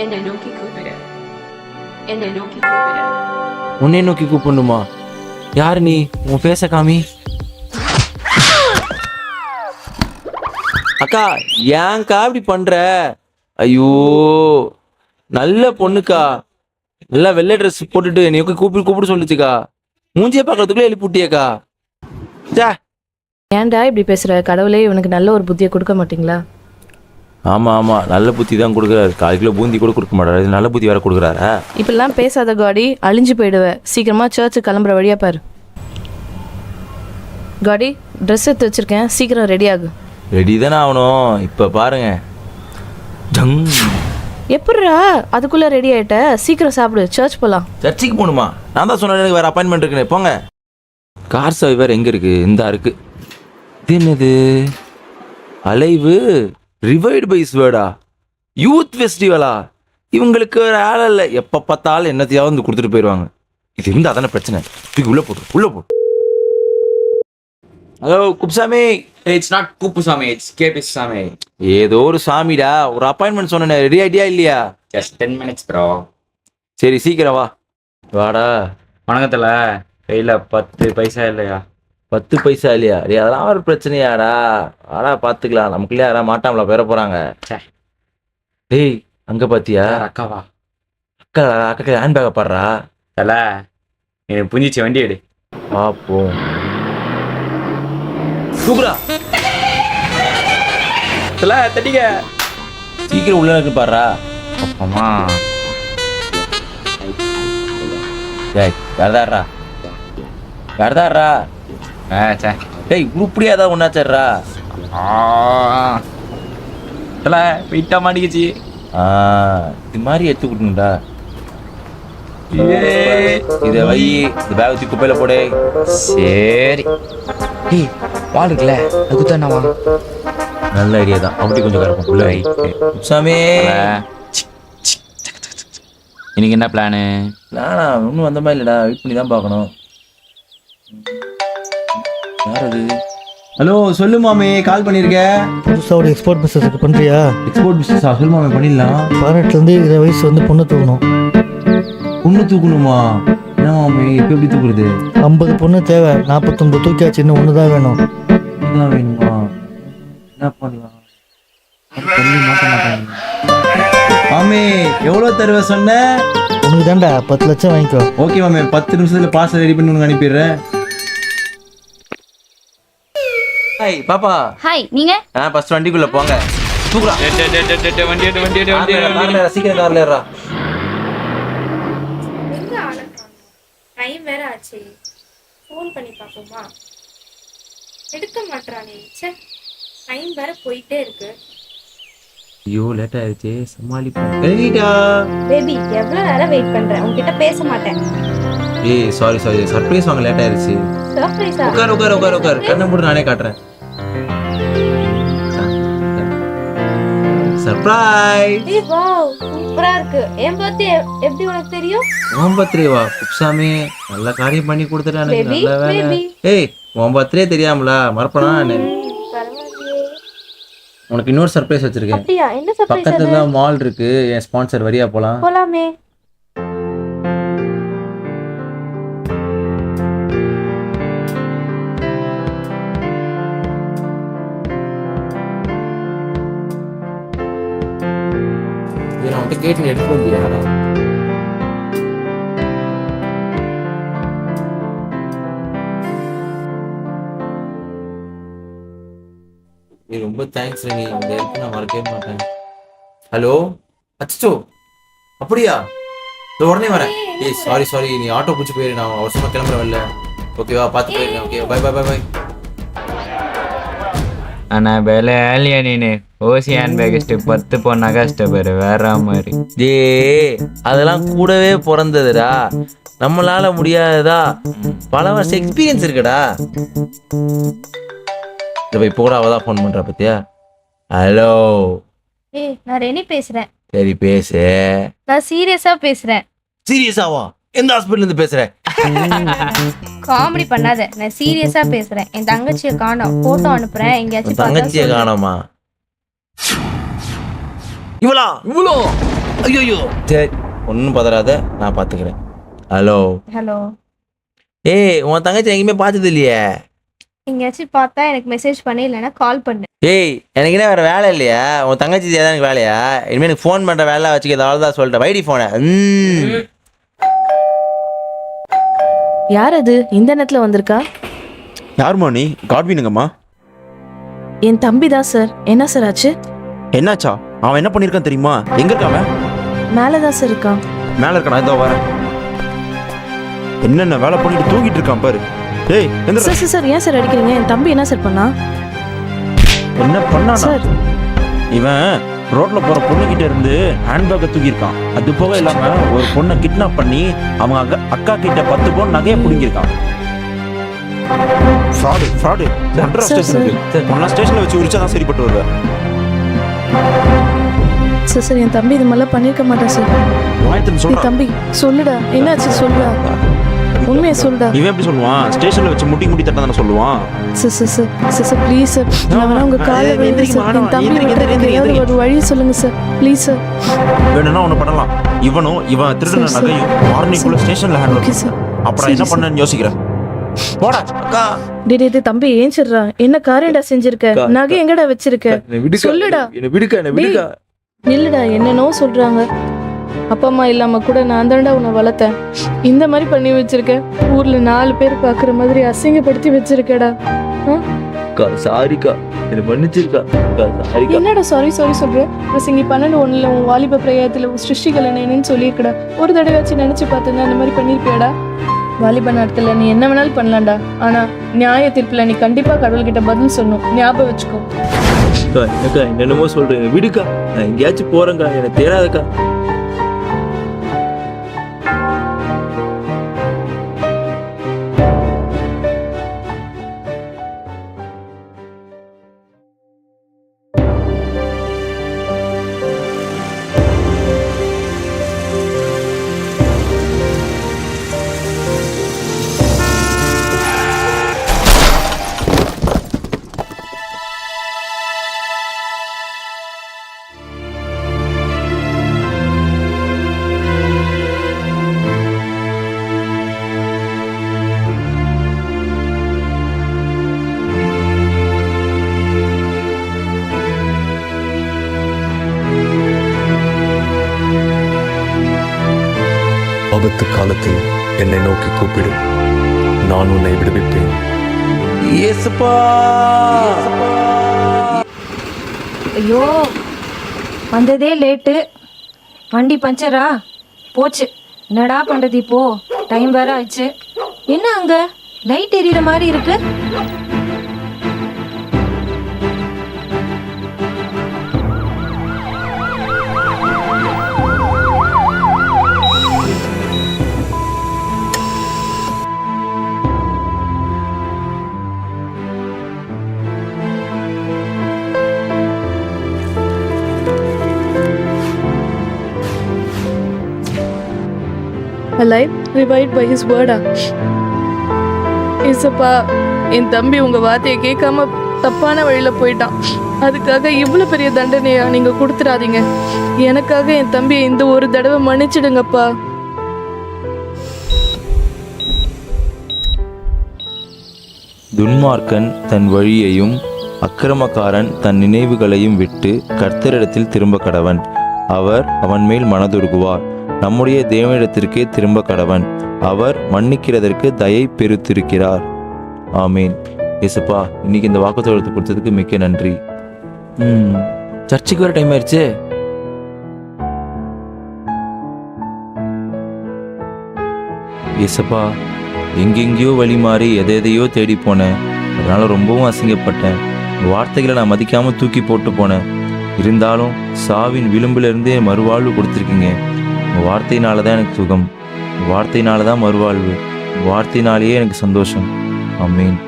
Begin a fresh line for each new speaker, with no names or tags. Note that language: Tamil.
என்னை நோக்கி கூப்பிடு. என்னை நோக்கி கூப்பிடு.
உன்னை நோக்கி கூப்பிடணுமா? யார் நீ? உன் பேச காமி. அக்கா ஏன்க்கா இப்படி பண்ற? ஐயோ நல்ல பொண்ணுக்கா. நல்லா வெள்ளை ட்ரெஸ் போட்டுட்டு என்னை கூப்பிடு கூப்பிடு சொல்லுச்சுக்கா. மூஞ்சியை பார்க்கறதுக்குள்ளே எழுப்பி விட்டியக்கா சே
ஏன்டா இப்படி பேசுற? கடவுளே இவனுக்கு நல்ல ஒரு புத்தியை கொடுக்க மாட்டீங்களா?
ஆமா ஆமா. நல்ல புத்தி தான் கொடுக்குறாரு. கால் கிலோ பூந்தி கூட கொடுக்க மாட்டாரு. இது நல்ல புத்தி வேற கொடுக்குறாரா?
இப்படிலாம் பேசாத காடி அழிஞ்சு போயிடுவ. சீக்கிரமா சர்ச்சு கிளம்புற வழியா பாரு. காடி ட்ரெஸ் எடுத்து வச்சிருக்கேன். சீக்கிரம் ரெடி ஆகு.
ரெடி தானே ஆகணும். இப்போ பாருங்க. ஜங்.
எப்படிடா அதுக்குள்ள ரெடி ஆயிட்ட. சீக்கிரம் சாப்பிடு. சர்ச் போலாம்.
சர்ச்சுக்கு போகணுமா? நான் தான் சொன்னேன் எனக்கு வேறு அப்பாயின்மெண்ட் இருக்குன்னு. போங்க. கார் சாவி வேறு எங்கே இருக்கு? இந்தா இருக்கு. இது என்னது? அலைவு? ரிவைடு பைஸ் வேர்டா யூத் ஃபெஸ்டிவலா இவங்களுக்கு வேறு ஆளை இல்லை. எப்போ பார்த்தாலும் என்னத்தையாவது வந்து கொடுத்துட்டு போயிடுவாங்க இது இருந்தால் தானே பிரச்சனை. தூக்கி உள்ளே போட்டு உள்ளே போட்டு. Hello Kupsami
it's not Kuppusamy it's KP Sami
ஏதோ ஒரு சாமிடா. ஒரு அப்பாயின்மெண்ட் சொன்னேன். ரெடி ஆயிட்டியா இல்லையா?
ஜஸ்ட் டென் மினிட்ஸ் ப்ரோ
சரி சீக்கிரம் வா. வாடா.
வணக்கத்தில். கையில் பத்து பைசா இல்லையா?
பத்து பைசா இல்லையா? டேய் அதெல்லாம் ஒரு பிரச்சனையாடா. வாடா பார்த்துக்கலாம் நமக்குள்ளே யாரா மாட்டாமல பெற போறாங்க.
ச்சே.
டேய் அங்க பாத்தியா?
யார் அக்காவா
அக்கா அக்கா ஹேண்ட் பேக்கை பாடுறா.
தல எனக்கு புஞ்சிச்சு வண்டி எடு.
பாப்போம் தூக்குறா
தல தட்டிக்க.
சீக்கிரம் உள்ள இருக்கு பாடுறா.
அம்மா
டேய் கரதாடுறா கரதாடுறா
ஆ சே.
டேய் உருப்படியா ஏதாவது ஒன்னாச்சர்றா
ஆ. தல வெயிட்டா மாட்டிக்கிச்சு.
ஆ இது மாதிரி எடுத்துக்கிட்டுங்கடா
ஏய்.
இதை வை இந்த பேக் தூக்கி குப்பையில போடு.
சரி. ஏய் இருக்குல்ல அது
நல்ல ஐடியா தான். அப்படி கொஞ்சம் கறக்கும் உள்ள வை. சாமி.
இன்னைக்கு என்ன பிளானு
நானா ஒன்றும் வந்த மாதிரி இல்லைடா. வெயிட் பண்ணி தான் பார்க்கணும். ஹலோ சொல்லு மாமே கால் பண்ணியிருக்க
புதுசாக ஒரு எக்ஸ்போர்ட் பிஸ்னஸுக்கு பண்ணுறியா
எக்ஸ்போர்ட் பிஸ்னஸா சொல்லு மாமே பண்ணிடலாம்.
பதினெட்டுலேருந்து இருபது வயசு வந்து பொண்ணு தூக்கணும்.
பொண்ணு தூக்கணுமா? என்ன மாமே இப்போ எப்படி தூக்குறது?
ஐம்பது பொண்ணு தேவை நாற்பத்தொம்பது தூக்கியாச்சு இன்னும் ஒன்று தான் வேணும்.
இதுதான் வேணுமா? என்ன பண்ணலாம் பண்ணி மாட்ட மாட்டாங்க. மாமே எவ்வளோ தருவ சொன்ன?
உனக்கு தான்டா பத்து லட்சம் வாங்கிக்கோ.
ஓகே மாமே பத்து நிமிஷத்துல பார்சல் ரெடி பண்ணி உனக்கு அனுப்பிடுறேன். ஹாய் பாப்பா.
ஹாய் நீங்க?
ஆ ஃபர்ஸ்ட் வண்டிக்குள்ள போங்க. தூக்குறா
வண்டி எடு வண்டி எடு வண்டி எடு
கார்ல ஏறு, சீக்கிரம் கார்ல ஏறா.
எங்க ஆள டைம் வேற ஆச்சு. ஃபோன் பண்ணி பார்ப்போமா? எடுக்க மாட்றானே. ச்சே டைம் வேற போயிட்டே இருக்கு.
ஐயோ லேட் ஆயிடுச்சு சமாளிப்போம். ரெடிடா
பேபி எவ்வளவு நேரம் வெயிட் பண்றேன் உன்கிட்ட பேச மாட்டேன்.
ஏய் சாரி சாரி சர்ப்ரைஸ் வாங்க லேட் ஆயிடுச்சு
சர்ப்ரைஸா
உட்கார் உட்கார் உட்கார் உட்கார். கண்ணை மூடு நானே காட்டுறேன். சர்ப்ரைஸ்
ஏய் வாவ் சூப்பரா இருக்கு. என் பர்த்டே எப்படி உனக்கு தெரியும்?
உன் பர்த்டே வா குப்சாமி நல்ல காரியம் பண்ணி கொடுத்துட்டா எனக்கு நல்ல வேலை. ஏய் உன் பர்த்டே தெரியாமலா? மறப்பனா உனக்கு இன்னொரு சர்ப்ரைஸ் வச்சிருக்கேன்.
அப்படியா? என்ன சர்ப்ரைஸ்
பக்கத்துல மால் இருக்கு. என் ஸ்பான்சர் வரியா போலாம்.
போலாமே.
பாட்டு கேட்டு எடுக்க வேண்டியா ரொம்ப தேங்க்ஸ் நீ இந்த ஹெல்ப் நான் மறக்கவே மாட்டேன். ஹலோ அச்சோ அப்படியா? உடனே வரேன். ஏய் சாரி சாரி நீ ஆட்டோ பிடிச்சி போயிரு நான் அவசரமா கிளம்புற வரல ஓகேவா பார்த்து போயிருக்கேன் okay bye bye bye bye
அண்ணா வேலை ஆலியா நீனு. ஓசியான் பேகஸ்ட் பத்து பொண்ணாக கஷ்டப்பாரு வேற மாதிரி.
டே அதெல்லாம் கூடவே பிறந்ததுடா. நம்மளால முடியாததா? பல வருஷம் எக்ஸ்பீரியன்ஸ் இருக்குடா. இப்போ இப்போ கூட அவதான் ஃபோன் பண்றா பத்தியா? ஹலோ
ஏய் நான் ரெனி பேசுறேன்.
சரி பேசு.
நான் சீரியஸா பேசுறேன்.
சீரியஸாவா? எந்த ஹாஸ்பிட்டல் இருந்து பேசுறேன்
காமெடி பண்ணாத. நான் சீரியஸா பேசுறேன். என் தங்கச்சியை காணோம். போட்டோ அனுப்புறேன். எங்கேயாச்சும்
தங்கச்சியை காணோமா? இவளா? இவ்வளோ ஐயோ சரி ஒன்றும் பதறாத நான் பார்த்துக்கிறேன் ஹலோ.
ஹலோ.
ஏய் உன் தங்கச்சி எங்கேயுமே பார்த்தது இல்லையே.
எங்கேயாச்சும் பார்த்தா எனக்கு மெசேஜ் பண்ணு இல்லைன்னா கால் பண்ணு.
ஏய் எனக்கு என்ன வேற வேலை இல்லையா? உன் தங்கச்சி தான் எனக்கு வேலையா? இனிமேல் எனக்கு ஃபோன் பண்ணுற வேலை வச்சுக்க தான் சொல்லிட்டேன் வைடி ஃபோனை ம்.
யார் அது? இந்த நேரத்தில் வந்திருக்கா?
யாரும்மா நீ? காட்வினுங்கம்மா
என் தம்பி தான் சார் என்ன சார் ஆச்சு?
என்னாச்சா? அவன் என்ன பண்ணியிருக்கான் தெரியுமா? எங்க இருக்கான் அவன்?
மேலே தான் சார் இருக்கான்.
மேல இருக்கான்? இதோ வரேன். என்னென்ன வேலை பண்ணிட்டு தூங்கிட்டு இருக்கான் பாரு. ஏய் எந்திரா.
சார் சார் சார் ஏன் சார் அடிக்கிறீங்க? என் தம்பி என்ன சார் பண்ணா?
என்ன பண்ணானா?
சார்
இவன் ரோட்ல போற பொண்ணுகிட்ட இருந்து ஹேண்ட்பேக்கை தூக்கியிருக்கான். அது போக இல்லாம ஒரு பொண்ணை கிட்னாப் பண்ணி அவங்க அக்கா- அக்கா கிட்ட பத்து பவுன் நகையை பிடுங்கியிருக்கான். Fraud fraud.
சார்,
ஸ்டேஷனுக்கு ஒன்னா ஸ்டேஷன்ல வச்சு உரிச்சா தான் சரிப்பட்டு வருவேன்
சார் சார் என் தம்பி இது மாதிரிலாம் பண்ணியிருக்க மாட்டான் சார்
வாயத்தின் சொல்றான்
தம்பி சொல்லுடா. என்னாச்சு சொல்லுடா? உண்மையை சொல்லுடா.
இவன் எப்படி சொல்லுவான்? ஸ்டேஷன்ல வச்சு முட்டி முட்டி தட்ட தானே சொல்லுவான்?
Sir sir sir sir sir please sir நான் வேணா உங்க காலை விழுந்து சார் என். தம்பி ஏதாவது ஒரு வழி சொல்லுங்க சார் ப்ளீஸ் சார்
வேணும்னா ஒண்ணு பண்ணலாம். இவனும் இவன் திருடின. நகையும் மார்னிங்குள்ள ஸ்டேஷன்ல ஹேண்ட்
ஓகே சார்
அப்புறம் என்ன. பண்ணேன்னு யோசிக்கிறேன். போடா. அக்கா.
டே டே டே, தம்பி ஏஞ்சிடுறா. என்ன காரியண்டா செஞ்சிருக்க? நகை எங்கடா வச்சிருக்க? சொல்லுடா.
என்னை விடுக்கா என்னை
டேய்.
விடுக்கா.
நில்லுடா. என்னென்னோ சொல்றாங்க. அப்பா அம்மா இல்லாம கூட நான் தான்டா உன்னை வளர்த்தேன். இந்த மாதிரி பண்ணி வச்சிருக்க. ஊர்ல நாலு பேர் பாக்குற மாதிரி அசிங்கப்படுத்தி வச்சிருக்கடா.
அக்கா சாரிக்கா. என்னை மன்னிச்சிருக்கா.
என்னடா சாரி சாரி சொல்ற? பிரசங்கி பன்னெண்டு ஒண்ணுல உன் வாலிப பிரயத்துல உன் சிருஷ்டிகள் என்னன்னு சொல்லியிருக்கடா. ஒரு தடவையாச்சும் நினைச்சு பார்த்துன்னா அந்த மாதிரி பண்ணிருப்பியாடா வாலிப நேரத்துல நீ என்ன வேணாலும் பண்ணலாம்டா. ஆனா நியாய தீர்ப்புல நீ கண்டிப்பா கடவுள்கிட்ட பதில் சொல்லணும். ஞாபகம் வச்சுக்கோ.
அக்கா என்னக்கா என்னென்னமோ சொல்றேன் விடுக்கா நான் எங்கேயாச்சும் போறேங்க்கா எனக்கு தெரியாதக்கா
ஆபத்து காலத்தில் என்னை நோக்கி கூப்பிடு. நான் உன்னை விடுவிப்பேன்.
ஐயோ வந்ததே லேட்டு. வண்டி பஞ்சரா? போச்சு. என்னடா பண்றது இப்போ? டைம் வேற ஆச்சு என்ன அங்க? லைட் எரியற மாதிரி இருக்கு.
A life rewrite by his வேர்டா இசப்பா என் தம்பி உங்கள் வார்த்தையை கேட்காம தப்பான வழியில் போயிட்டான். அதுக்காக இவ்வளோ பெரிய தண்டனையா நீங்கள் கொடுத்துடாதீங்க. எனக்காக என் தம்பியை இந்த ஒரு தடவை மன்னிச்சிடுங்கப்பா.
துன்மார்க்கன் தன் வழியையும் அக்கிரமக்காரன் தன் நினைவுகளையும் விட்டு கர்த்தரிடத்தில் திரும்ப கடவன். அவர் அவன் மேல் மனதுருகுவார் நம்முடைய தேவனிடத்திற்கே திரும்ப கடவன் அவர் மன்னிக்கிறதற்கு தயை பெருத்திருக்கிறார். ஆமீன். ஏசப்பா இன்னைக்கு இந்த வாக்குத்தோழத்தை கொடுத்ததுக்கு மிக்க நன்றி. ம் சர்ச்சுக்கு வர டைம் ஆயிடுச்சு. ஏசப்பா எங்கெங்கேயோ வழி மாறி எதை எதையோ தேடி போனேன். அதனால ரொம்பவும் அசிங்கப்பட்டேன். வார்த்தைகளை நான் மதிக்காம தூக்கி போட்டு போனேன். இருந்தாலும் சாவின் விளிம்புல இருந்தே மறுவாழ்வு கொடுத்துருக்கீங்க. உங்க வார்த்தையினால தான் எனக்கு சுகம். வார்த்தையினால தான் மறுவாழ்வு. வார்த்தையினாலேயே எனக்கு சந்தோஷம். அம்மீன்